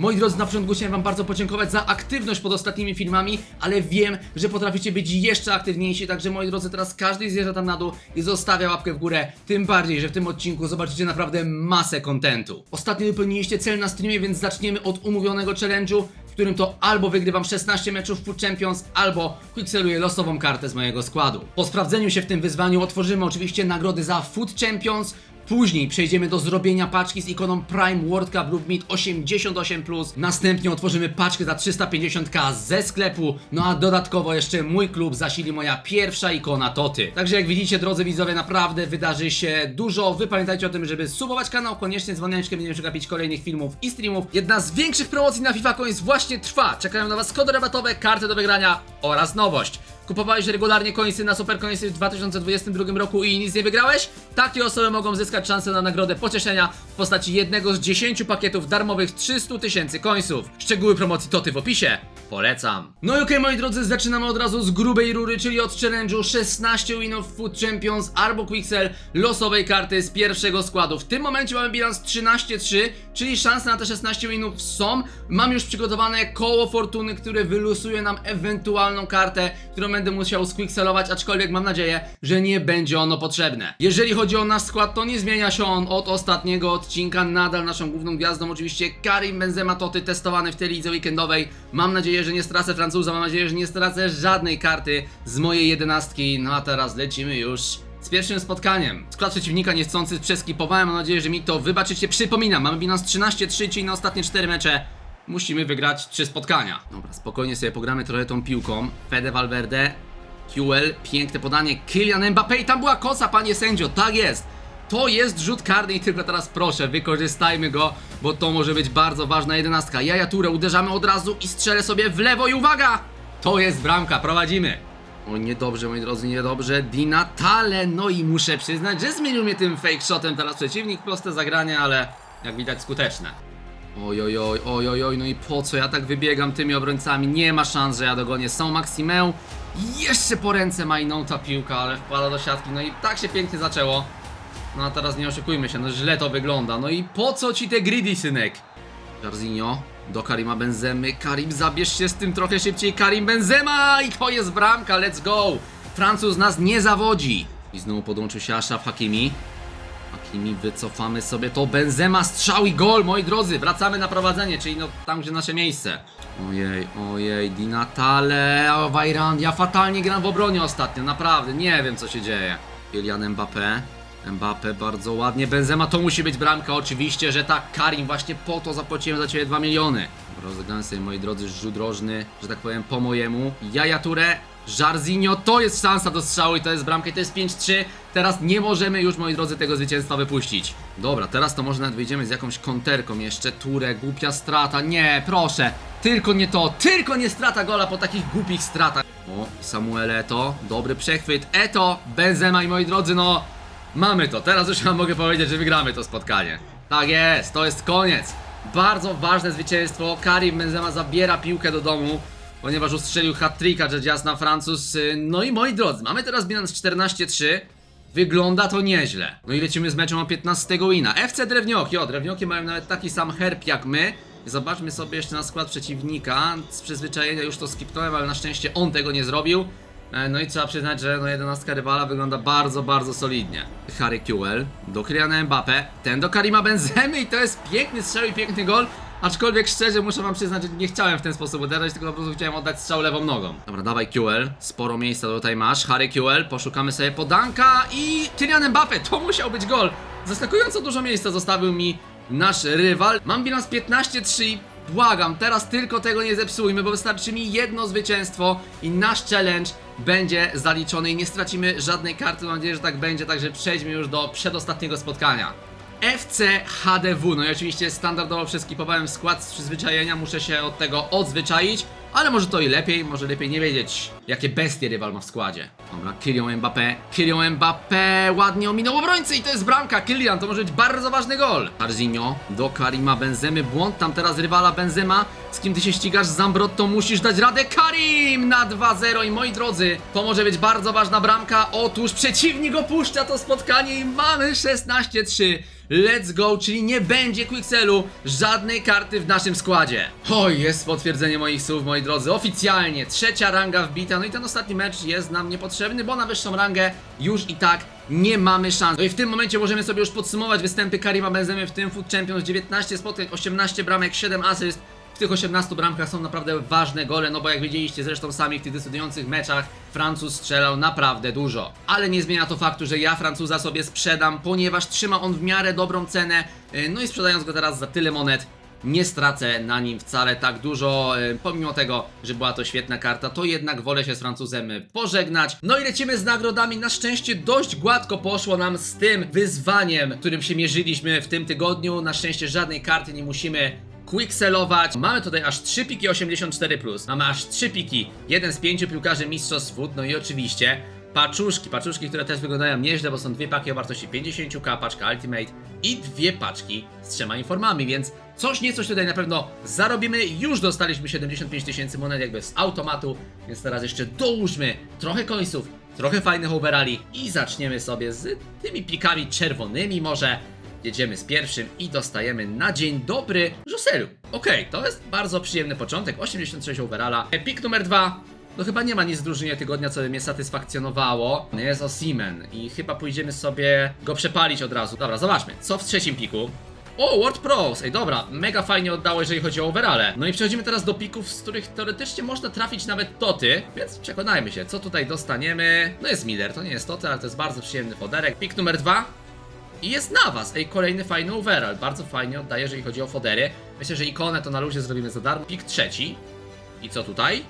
Moi drodzy, na początku chciałem wam bardzo podziękować za aktywność pod ostatnimi filmami, ale wiem, że potraficie być jeszcze aktywniejsi, także moi drodzy, teraz każdy zjeżdża tam na dół i zostawia łapkę w górę, tym bardziej, że w tym odcinku zobaczycie naprawdę masę kontentu. Ostatnio wypełniliście cel na streamie, więc zaczniemy od umówionego challenge'u, w którym to albo wygrywam 16 meczów Food Champions, albo quickseluję losową kartę z mojego składu. Po sprawdzeniu się w tym wyzwaniu otworzymy oczywiście nagrody za Food Champions, Później przejdziemy do zrobienia paczki z ikoną Prime World Cup lub Meet 88+. Następnie otworzymy paczkę za 350k ze sklepu. No a dodatkowo jeszcze mój klub zasili moja pierwsza ikona Toty. Także jak widzicie, drodzy widzowie, naprawdę wydarzy się dużo. Wy pamiętajcie o tym, żeby subować kanał, koniecznie dzwoneczkiem, będziemy przegapić kolejnych filmów i streamów. Jedna z większych promocji na FIFA Coins właśnie trwa. Czekają na Was kody rabatowe, karty do wygrania oraz nowość. Kupowałeś regularnie końcy na Super Coinsy w 2022 roku i nic nie wygrałeś? Takie osoby mogą zyskać szansę na nagrodę pocieszenia w postaci jednego z 10 pakietów darmowych 300 tysięcy końców. Szczegóły promocji Toty w opisie. Polecam. No i okej, moi drodzy, zaczynamy od razu z grubej rury, czyli od challenge'u 16 winów Food Champions albo Quixel losowej karty z pierwszego składu. W tym momencie mamy bilans 13-3, czyli szanse na te 16 winów są. Mam już przygotowane koło fortuny, które wylosuje nam ewentualną kartę, którą będę musiał squixelować, aczkolwiek mam nadzieję, że nie będzie ono potrzebne. Jeżeli chodzi o nasz skład, to nie zmienia się on od ostatniego odcinka. Nadal naszą główną gwiazdą oczywiście Karim Benzema Toty testowany w tej lidze weekendowej. Mam nadzieję, że nie stracę Francuza, mam nadzieję, że nie stracę żadnej karty z mojej jedenastki. No a teraz lecimy już z pierwszym spotkaniem. Skład przeciwnika niechcący przeskipowałem, mam nadzieję, że mi to wybaczycie. Przypominam, mamy bilans 13-3, czyli na ostatnie 4 mecze musimy wygrać 3 spotkania. Dobra, spokojnie sobie pogramy trochę tą piłką. Fede Valverde, QL, piękne podanie, Kylian Mbappé i tam była kosa, panie sędzio, tak jest! To jest rzut karny i tylko teraz proszę, wykorzystajmy go, bo to może być bardzo ważna jedenastka. Jaja Ture, uderzamy od razu i strzelę sobie w lewo i uwaga! To jest bramka, prowadzimy! O, niedobrze, moi drodzy, niedobrze. Di Natale, no i muszę przyznać, że zmienił mnie tym fake shotem teraz przeciwnik. Proste zagranie, ale jak widać skuteczne. Oj, oj, oj, oj, oj, no i po co ja tak wybiegam tymi obrońcami? Nie ma szans, że ja dogonię. Są Maximę. Jeszcze po ręce ma inną ta piłka, ale wpada do siatki. No i tak się pięknie zaczęło. No a teraz nie oszukujmy się, no źle to wygląda. No i po co ci te greedy, synek? Jarzinho do Karima Benzemy. Karim, zabierz się z tym trochę szybciej. Karim Benzema i to jest bramka, let's go! Francuz nas nie zawodzi. I znowu podłączył się Ashraf Hakimi. Hakimi, wycofamy sobie to. Benzema, strzał i gol, moi drodzy. Wracamy na prowadzenie, czyli no tam, gdzie nasze miejsce. Ojej, ojej, Di Natale, o Vajran, ja fatalnie gram w obronie ostatnio, naprawdę, nie wiem co się dzieje. Kylian Mbappé, Mbappé bardzo ładnie, Benzema to musi być bramka, oczywiście, że tak, Karim, właśnie po to zapłaciłem za Ciebie 2 miliony. Rozegrałem sobie, moi drodzy, rzut rożny, że tak powiem, po mojemu. Jaja Touré, Jarzinho, to jest szansa do strzału i to jest bramka i to jest 5-3. Teraz nie możemy już, moi drodzy, tego zwycięstwa wypuścić. Dobra, teraz to może nawet wyjdziemy z jakąś konterką jeszcze. Touré, głupia strata, nie, proszę. Tylko nie to, tylko nie strata gola po takich głupich stratach. O, Samuel Eto, dobry przechwyt. Eto, Benzema i moi drodzy, no mamy to. Teraz już wam mogę powiedzieć, że wygramy to spotkanie. Tak jest, to jest koniec. Bardzo ważne zwycięstwo. Karim Benzema zabiera piłkę do domu, ponieważ ustrzelił hat-tricka rzecz jasna Francuz. Y, No i moi drodzy, mamy teraz bilans 14-3. Wygląda to nieźle. No i lecimy z meczem o 15 wina. FC Drewnioki, o, Drewnioki mają nawet taki sam herb jak my. Zobaczmy sobie jeszcze na skład przeciwnika. Z przyzwyczajenia już to skipnąłem, ale na szczęście on tego nie zrobił. E, No i trzeba przyznać, że no 11 rywala wygląda bardzo, bardzo solidnie. Harry Kewell do Kyliana Mbappé, ten do Karima Benzemy i to jest piękny strzał i piękny gol. Aczkolwiek szczerze muszę wam przyznać, że nie chciałem w ten sposób uderzać, tylko po prostu chciałem oddać strzał lewą nogą. Dobra, dawaj QL, sporo miejsca tutaj masz. Harry QL, poszukamy sobie podanka i Kylian Mbappé, to musiał być gol. Zaskakująco dużo miejsca zostawił mi nasz rywal. Mam bilans 15-3 i Błagam, teraz tylko tego nie zepsujmy, bo wystarczy mi jedno zwycięstwo i nasz challenge będzie zaliczony i nie stracimy żadnej karty. Mam nadzieję, że tak będzie, także przejdźmy już do przedostatniego spotkania. FC HDW, no i oczywiście standardowo przeskipowałem skład z przyzwyczajenia, muszę się od tego odzwyczaić, ale może to i lepiej, może lepiej nie wiedzieć, jakie bestie rywal ma w składzie. Dobra, Kylian Mbappé, Kylian Mbappé, ładnie ominął obrońcę i to jest bramka, Kylian, to może być bardzo ważny gol. Jarzinho do Karima Benzemy, błąd tam teraz rywala Benzema, z kim ty się ścigasz, Zambrotto, musisz dać radę, Karim na 2-0 i moi drodzy, to może być bardzo ważna bramka, otóż przeciwnik opuszcza to spotkanie i mamy 16-3. Let's go, czyli nie będzie Quixelu, żadnej karty w naszym składzie. Oj, jest potwierdzenie moich słów, moi drodzy. Oficjalnie, trzecia ranga wbita. No i ten ostatni mecz jest nam niepotrzebny, bo na wyższą rangę już i tak nie mamy szans. No i w tym momencie możemy sobie już podsumować występy Karima Benzemy w tym Food Champions. 19 spotkań, 18 bramek, 7 asyst. W tych 18 bramkach są naprawdę ważne gole, no bo jak widzieliście zresztą sami w tych decydujących meczach Francuz strzelał naprawdę dużo. Ale nie zmienia to faktu, że ja Francuza sobie sprzedam, ponieważ trzyma on w miarę dobrą cenę, yy, no i sprzedając go teraz za tyle monet, nie stracę na nim wcale tak dużo, yy, pomimo tego, że była to świetna karta, to jednak wolę się z Francuzem pożegnać. No i lecimy z nagrodami, na szczęście dość gładko poszło nam z tym wyzwaniem, którym się mierzyliśmy w tym tygodniu, na szczęście żadnej karty nie musimy quickselować. Mamy tutaj aż 3 piki 84+, plus. mamy aż 3 piki, jeden z pięciu piłkarzy Mistrzostw Food, no i oczywiście paczuszki, paczuszki, które też wyglądają nieźle, bo są dwie paki o wartości 50k, paczka Ultimate i dwie paczki z trzema informami, więc coś niecoś tutaj na pewno zarobimy. Już dostaliśmy 75 tysięcy monet jakby z automatu, więc teraz jeszcze dołóżmy trochę końców, trochę fajnych overali i zaczniemy sobie z tymi pikami czerwonymi może. Jedziemy z pierwszym i dostajemy na dzień dobry Joselu. Okej, to jest bardzo przyjemny początek. 86 overalla. Pik numer dwa. No chyba nie ma nic w drużynie tygodnia, co by mnie satysfakcjonowało. Jest Osimen i chyba pójdziemy sobie go przepalić od razu. Dobra, zobaczmy. Co w trzecim piku? O, World Pros! Ej, dobra, mega fajnie oddało, jeżeli chodzi o overale. No i przechodzimy teraz do pików, z których teoretycznie można trafić nawet toty, więc przekonajmy się, co tutaj dostaniemy. No jest Miller, to nie jest toty, ale to jest bardzo przyjemny foderek. Pik numer dwa. I jest na was. Ej, kolejny fajny overall. Bardzo fajnie oddaje, jeżeli chodzi o fodery. Myślę, że ikonę to na luzie zrobimy za darmo. Pik trzeci. I co tutaj?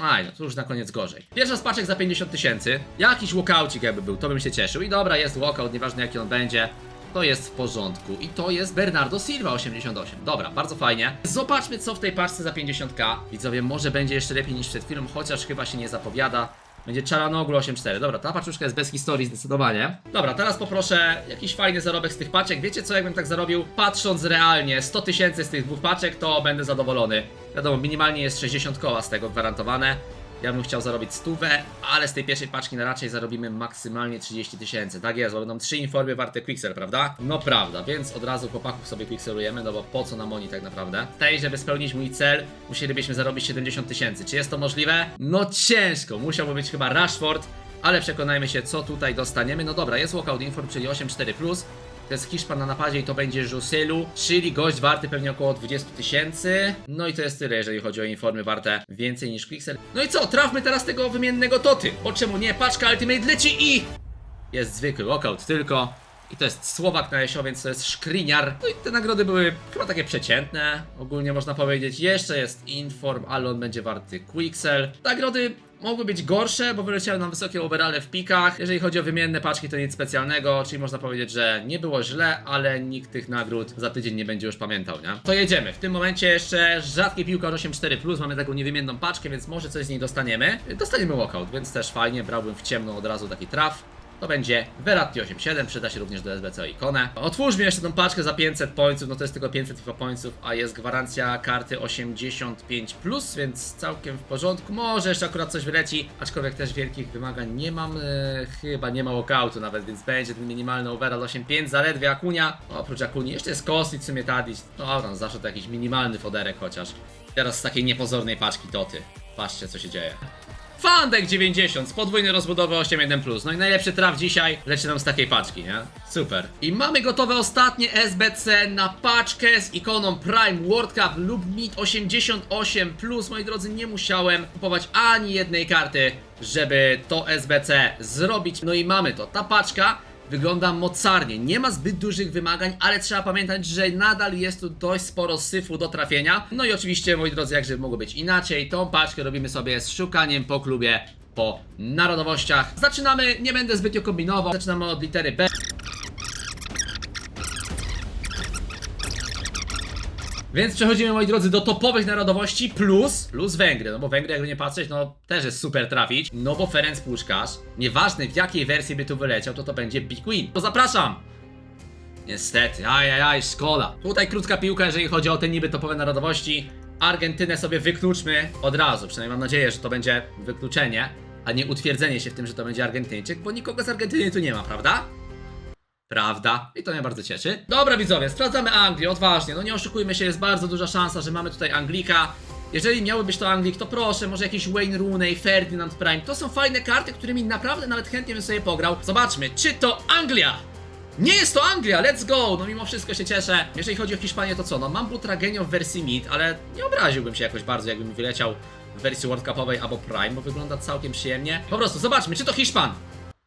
Aj, no to już na koniec gorzej. Pierwsza z paczek za 50 tysięcy. Jakiś walkoucik jakby był, to bym się cieszył. I dobra, jest walkout, nieważne jaki on będzie. To jest w porządku. I to jest Bernardo Silva 88. Dobra, bardzo fajnie. Zobaczmy co w tej paczce za 50k. Widzowie, może będzie jeszcze lepiej niż przed chwilą, chociaż chyba się nie zapowiada. Będzie Czaranoglu 8.4. Dobra, ta paczuszka jest bez historii zdecydowanie. Dobra, teraz poproszę jakiś fajny zarobek z tych paczek. Wiecie co, jakbym tak zarobił? Patrząc realnie, 100 tysięcy z tych dwóch paczek, to będę zadowolony. Wiadomo, minimalnie jest 60 koła z tego gwarantowane. Ja bym chciał zarobić stówę, ale z tej pierwszej paczki na raczej zarobimy maksymalnie 30 tysięcy. Tak jest, będą trzy informy warte Quixel, prawda? No prawda, więc od razu chłopaków sobie Quixelujemy, no bo po co nam oni tak naprawdę? Tej, żeby spełnić mój cel, musielibyśmy zarobić 70 tysięcy. Czy jest to możliwe? No ciężko, musiałby być chyba Rashford, ale przekonajmy się, co tutaj dostaniemy. No dobra, jest Walkout Inform, czyli 8.4+. To jest Hiszpan na napadzie i to będzie Joselu, czyli gość warty pewnie około 20 tysięcy. No i to jest tyle, jeżeli chodzi o informy warte więcej niż Quixel. No i co, trafmy teraz tego wymiennego Toty. O czemu nie, paczka Ultimate leci i... Jest zwykły walkout tylko. I to jest Słowak na jesio, więc to jest Szkriniar. No i te nagrody były chyba takie przeciętne, ogólnie można powiedzieć. Jeszcze jest Inform, ale on będzie warty Quixel. Nagrody mogły być gorsze, bo wyleciały nam wysokie overale w pikach. Jeżeli chodzi o wymienne paczki, to nic specjalnego, czyli można powiedzieć, że nie było źle, ale nikt tych nagród za tydzień nie będzie już pamiętał, nie? To jedziemy. W tym momencie jeszcze rzadki piłkarz 8.4+, mamy taką niewymienną paczkę, więc może coś z niej dostaniemy. Dostaniemy walkout, więc też fajnie, brałbym w ciemno od razu taki traf. To będzie Veratti 87, przyda się również do SBC ikonę. Otwórzmy jeszcze tą paczkę za 500 pońców, no to jest tylko 500 FIFA pońców, a jest gwarancja karty 85+, plus, więc całkiem w porządku. Może jeszcze akurat coś wleci, aczkolwiek też wielkich wymagań nie mam, e, chyba nie ma walkoutu nawet, więc będzie ten minimalny overall 8.5, zaledwie Akunia. Oprócz Akuni jeszcze jest Kostic, w sumie Tadic, no tam zawsze to jakiś minimalny foderek chociaż. Teraz z takiej niepozornej paczki Toty. Patrzcie co się dzieje. Fandek 90 z podwójnej rozbudowy 8.1+. No i najlepszy traf dzisiaj leci nam z takiej paczki, nie? Super. I mamy gotowe ostatnie SBC na paczkę z ikoną Prime World Cup lub MIT 88+. Moi drodzy, nie musiałem kupować ani jednej karty, żeby to SBC zrobić. No i mamy to. Ta paczka wygląda mocarnie. Nie ma zbyt dużych wymagań, ale trzeba pamiętać, że nadal jest tu dość sporo syfu do trafienia. No i oczywiście, moi drodzy, jakże mogło być inaczej, tą paczkę robimy sobie z szukaniem po klubie po narodowościach. Zaczynamy, nie będę zbytnio kombinował, zaczynamy od litery B. Więc przechodzimy, moi drodzy, do topowych narodowości plus, plus Węgry. No bo Węgry, jakby nie patrzeć, no też jest super trafić. No bo Ferenc Puszkarz, nieważne w jakiej wersji by tu wyleciał, to to będzie Big Win. To zapraszam! Niestety, ajajaj, szkoda. Tutaj krótka piłka, jeżeli chodzi o te niby topowe narodowości. Argentynę sobie wykluczmy od razu. Przynajmniej mam nadzieję, że to będzie wykluczenie, a nie utwierdzenie się w tym, że to będzie Argentyńczyk, bo nikogo z Argentyny tu nie ma, prawda? Prawda? I to mnie bardzo cieszy. Dobra widzowie, sprawdzamy Anglię, odważnie. No nie oszukujmy się, jest bardzo duża szansa, że mamy tutaj Anglika. Jeżeli miałby być to Anglik, to proszę, może jakiś Wayne Rooney, Ferdinand Prime. To są fajne karty, którymi naprawdę nawet chętnie bym sobie pograł. Zobaczmy, czy to Anglia? Nie jest to Anglia, let's go! No mimo wszystko się cieszę. Jeżeli chodzi o Hiszpanię, to co? No mam Butragenio w wersji mid, ale nie obraziłbym się jakoś bardzo, jakbym wyleciał w wersji World Cupowej albo Prime, bo wygląda całkiem przyjemnie. Po prostu zobaczmy, czy to Hiszpan?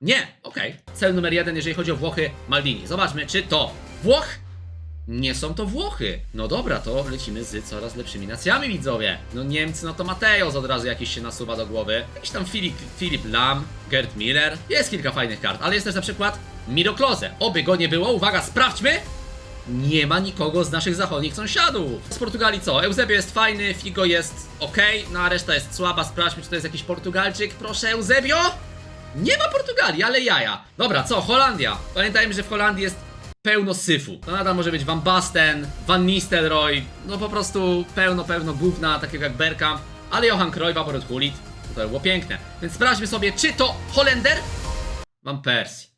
Nie, okej. Cel numer jeden, jeżeli chodzi o Włochy, Maldini. Zobaczmy, czy to Włoch? Nie są to Włochy. No dobra, to lecimy z coraz lepszymi nacjami, widzowie. No Niemcy, no to Mateusz od razu jakiś się nasuwa do głowy. Jakiś tam Filip, Filip Lam, Gerd Miller. Jest kilka fajnych kart, ale jest też na przykład Miro Klose. Oby go nie było, uwaga, sprawdźmy! Nie ma nikogo z naszych zachodnich sąsiadów. Z Portugalii co? Eusebio jest fajny, Figo jest ok, no a reszta jest słaba. Sprawdźmy, czy to jest jakiś Portugalczyk. Proszę, Eusebio! Nie ma Portugalii, ale jaja. Dobra, co? Holandia. Pamiętajmy, że w Holandii jest pełno syfu. To nadal może być Van Basten, Van Nistelrooy, no po prostu pełno, pełno gówna, takiego jak Bergkamp, ale Johan Cruyff, Borut Hulit, to było piękne. Więc sprawdźmy sobie, czy to Holender? Van Persie.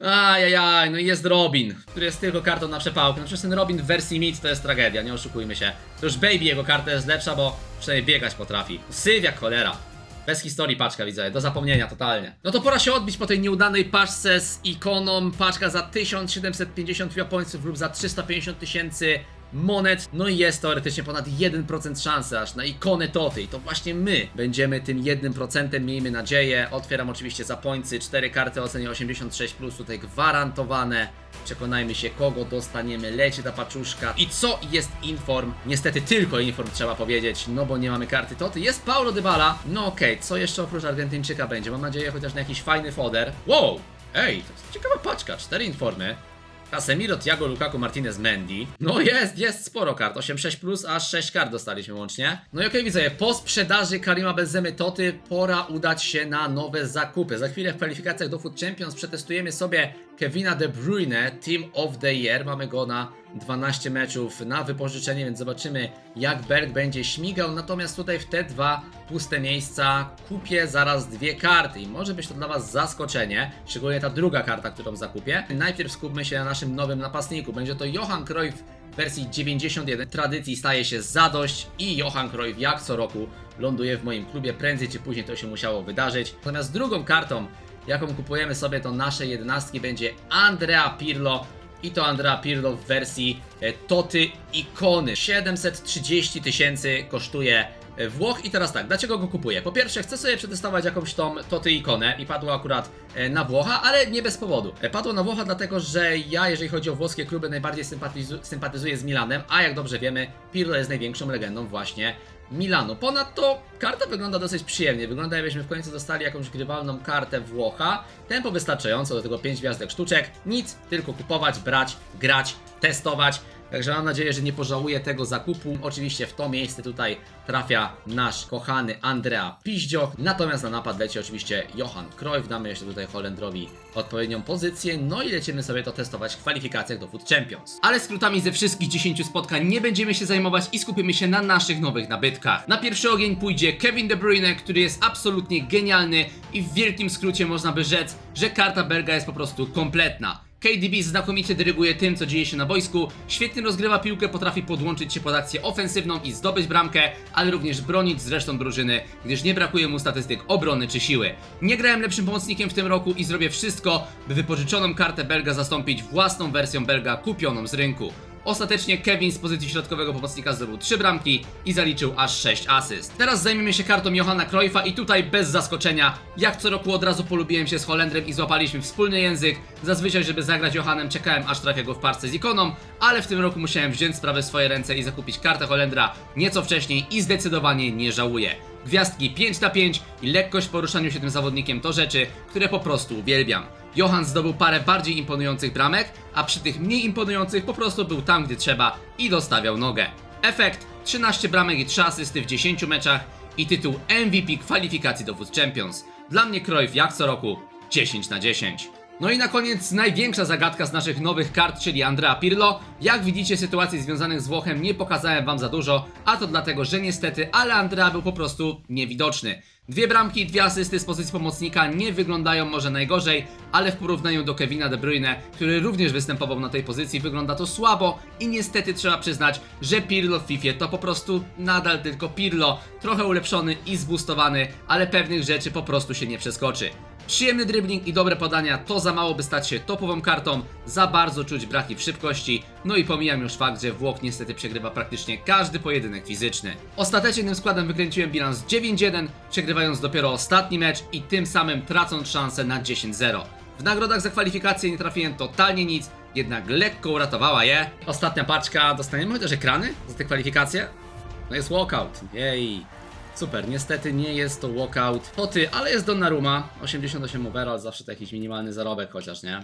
Ajajaj, no i jest Robin, który jest tylko kartą na przepałkę. No przecież ten Robin w wersji mid to jest tragedia, nie oszukujmy się. To już Baby jego karta jest lepsza, bo przynajmniej biegać potrafi. Syf jak cholera. Bez historii paczka widzę, do zapomnienia totalnie. No to pora się odbić po tej nieudanej paczce z ikoną. Paczka za 1750 japońców lub za 350 tysięcy monet. No i jest teoretycznie ponad 1% szansy aż na ikonę Toty. I to właśnie my będziemy tym 1%, miejmy nadzieję. Otwieram oczywiście zapońcy, 4 karty o cenie 86+, plus tutaj gwarantowane. Przekonajmy się, kogo dostaniemy. Leci ta paczuszka. I co jest inform? Niestety tylko inform trzeba powiedzieć, no bo nie mamy karty Toty. Jest Paulo Dybala. No okej, co jeszcze oprócz Argentyńczyka będzie? Mam nadzieję chociaż na jakiś fajny foder. Wow! Ej, to jest ciekawa paczka. Cztery informy. Casemiro, Thiago, Lukaku, Martinez, Mendy. No jest, jest sporo kart. 8-6 plus, aż 6 kart dostaliśmy łącznie. No i okej, widzę, po sprzedaży Karima Benzemy Toty pora udać się na nowe zakupy. Za chwilę w kwalifikacjach do Food Champions przetestujemy sobie Kevina De Bruyne, Team of the Year. Mamy go na 12 meczów na wypożyczenie, więc zobaczymy jak Berg będzie śmigał. Natomiast tutaj w te dwa puste miejsca kupię zaraz dwie karty i może być to dla Was zaskoczenie, szczególnie ta druga karta, którą zakupię. Najpierw skupmy się na naszym nowym napastniku. Będzie to Johan Cruyff w wersji 91. Tradycji staje się zadość i Johan Cruyff jak co roku ląduje w moim klubie. Prędzej czy później to się musiało wydarzyć. Natomiast drugą kartą, jaką kupujemy sobie, to nasze jedenastki będzie Andrea Pirlo i to Andrea Pirlo w wersji e, Toty Ikony. 730 tysięcy kosztuje e, Włoch i teraz tak, dlaczego go kupuję? Po pierwsze, chcę sobie przetestować jakąś tą Toty Ikonę i padło akurat e, na Włocha, ale nie bez powodu. Padło na Włocha dlatego, że ja, jeżeli chodzi o włoskie kluby, najbardziej sympatyzu sympatyzuję z Milanem, a jak dobrze wiemy, Pirlo jest największą legendą właśnie Milanu. Ponadto karta wygląda dosyć przyjemnie. Wygląda jakbyśmy w końcu dostali jakąś grywalną kartę Włocha. Tempo wystarczająco, do tego 5 gwiazdek sztuczek. Nic, tylko kupować, brać, grać, testować. Także mam nadzieję, że nie pożałuję tego zakupu. Oczywiście w to miejsce tutaj trafia nasz kochany Andrea Piździoch. Natomiast na napad leci oczywiście Johan Cruyff. Damy jeszcze tutaj Holendrowi odpowiednią pozycję. No i lecimy sobie to testować w kwalifikacjach do Food Champions. Ale skrótami ze wszystkich 10 spotkań nie będziemy się zajmować i skupimy się na naszych nowych nabytkach. Na pierwszy ogień pójdzie Kevin De Bruyne, który jest absolutnie genialny i w wielkim skrócie można by rzec, że karta Berga jest po prostu kompletna. KDB znakomicie dyryguje tym, co dzieje się na boisku, świetnie rozgrywa piłkę, potrafi podłączyć się pod akcję ofensywną i zdobyć bramkę, ale również bronić zresztą drużyny, gdyż nie brakuje mu statystyk obrony czy siły. Nie grałem lepszym pomocnikiem w tym roku i zrobię wszystko, by wypożyczoną kartę Belga zastąpić własną wersją Belga kupioną z rynku. Ostatecznie Kevin z pozycji środkowego pomocnika zdobył 3 bramki i zaliczył aż 6 asyst. Teraz zajmiemy się kartą Johana Cruyffa i tutaj bez zaskoczenia, jak co roku od razu polubiłem się z Holendrem i złapaliśmy wspólny język. Zazwyczaj, żeby zagrać Johanem, czekałem aż trafię go w parce z ikoną, ale w tym roku musiałem wziąć sprawę w swoje ręce i zakupić kartę Holendra nieco wcześniej i zdecydowanie nie żałuję. Gwiazdki 5 na 5 i lekkość w poruszaniu się tym zawodnikiem to rzeczy, które po prostu uwielbiam. Johan zdobył parę bardziej imponujących bramek, a przy tych mniej imponujących po prostu był tam, gdy trzeba i dostawiał nogę. Efekt 13 bramek i 3 asysty w 10 meczach i tytuł MVP kwalifikacji do Food Champions. Dla mnie Cruyff jak co roku 10 na 10. No i na koniec największa zagadka z naszych nowych kart, czyli Andrea Pirlo. Jak widzicie, sytuacji związanych z Włochem nie pokazałem wam za dużo, a to dlatego, że niestety, ale Andrea był po prostu niewidoczny. Dwie bramki, dwie asysty z pozycji pomocnika nie wyglądają może najgorzej, ale w porównaniu do Kevina De Bruyne, który również występował na tej pozycji, wygląda to słabo i niestety trzeba przyznać, że Pirlo w FIFA to po prostu nadal tylko Pirlo, trochę ulepszony i zboostowany, ale pewnych rzeczy po prostu się nie przeskoczy. Przyjemny dribbling i dobre podania to za mało by stać się topową kartą, za bardzo czuć braki w szybkości, no i pomijam już fakt, że Włoch niestety przegrywa praktycznie każdy pojedynek fizyczny. Ostatecznie tym składem wykręciłem bilans 9-1, przegrywając dopiero ostatni mecz i tym samym tracąc szansę na 10-0. W nagrodach za kwalifikacje nie trafiłem totalnie nic, jednak lekko uratowała je. Ostatnia paczka, dostaniemy chociaż ekrany za te kwalifikacje? No jest walkout, jej. Super, niestety nie jest to walkout. Poty, ale jest Donnarumma. 88 overall, zawsze to jakiś minimalny zarobek chociaż, nie?